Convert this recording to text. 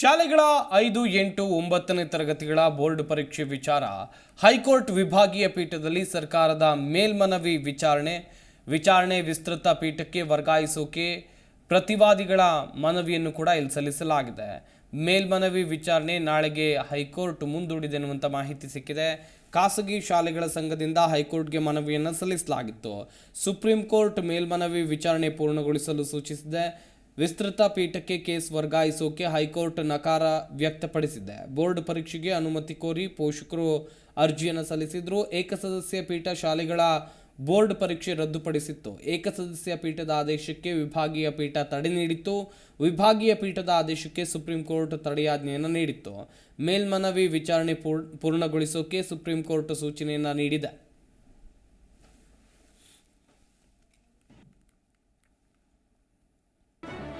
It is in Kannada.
ಶಾಲೆಗಳ ಐದು, ಎಂಟು, ಒಂಬತ್ತನೇ ತರಗತಿಗಳ ಬೋರ್ಡ್ ಪರೀಕ್ಷೆ ವಿಚಾರ. ಹೈಕೋರ್ಟ್ ವಿಭಾಗೀಯ ಪೀಠದಲ್ಲಿ ಸರ್ಕಾರದ ಮೇಲ್ಮನವಿ ವಿಚಾರಣೆ. ವಿಚಾರಣೆ ವಿಸ್ತೃತ ಪೀಠಕ್ಕೆ ವರ್ಗಾಯಿಸೋಕೆ ಪ್ರತಿವಾದಿಗಳ ಮನವಿಯನ್ನು ಕೂಡ ಇಲ್ಲಿ ಸಲ್ಲಿಸಲಾಗಿದೆ. ಮೇಲ್ಮನವಿ ವಿಚಾರಣೆ ನಾಳೆಗೆ ಹೈಕೋರ್ಟ್ ಮುಂದೂಡಿದೆ ಎನ್ನುವಂಥ ಮಾಹಿತಿ ಸಿಕ್ಕಿದೆ. ಖಾಸಗಿ ಶಾಲೆಗಳ ಸಂಘದಿಂದ ಹೈಕೋರ್ಟ್ಗೆ ಮನವಿಯನ್ನು ಸಲ್ಲಿಸಲಾಗಿತ್ತು. ಸುಪ್ರೀಂ ಕೋರ್ಟ್ ಮೇಲ್ಮನವಿ ವಿಚಾರಣೆ ಪೂರ್ಣಗೊಳಿಸಲು ಸೂಚಿಸಿದೆ. ವಿಸ್ತೃತ ಪೀಠಕ್ಕೆ ಕೇಸ್ ವರ್ಗಾಯಿಸೋಕೆ ಹೈಕೋರ್ಟ್ ನಕಾರ ವ್ಯಕ್ತಪಡಿಸಿದೆ. ಬೋರ್ಡ್ ಪರೀಕ್ಷೆಗೆ ಅನುಮತಿ ಕೋರಿ ಪೋಷಕರು ಅರ್ಜಿಯನ್ನು ಸಲ್ಲಿಸಿದ್ರು. ಏಕಸದಸ್ಯ ಪೀಠ ಶಾಲೆಗಳ ಬೋರ್ಡ್ ಪರೀಕ್ಷೆ ರದ್ದುಪಡಿಸಿತ್ತು. ಏಕಸದಸ್ಯ ಪೀಠದ ಆದೇಶಕ್ಕೆ ವಿಭಾಗೀಯ ಪೀಠ ತಡೆ ನೀಡಿತ್ತು. ವಿಭಾಗೀಯ ಪೀಠದ ಆದೇಶಕ್ಕೆ ಸುಪ್ರೀಂ ಕೋರ್ಟ್ ತಡೆಯಾಜ್ಞೆಯನ್ನು ನೀಡಿತ್ತು. ಮೇಲ್ಮನವಿ ವಿಚಾರಣೆ ಪೂರ್- ಪೂರ್ಣಗೊಳಿಸೋಕೆ ಸುಪ್ರೀಂ ಕೋರ್ಟ್ ಸೂಚನೆಯನ್ನು ನೀಡಿದೆ.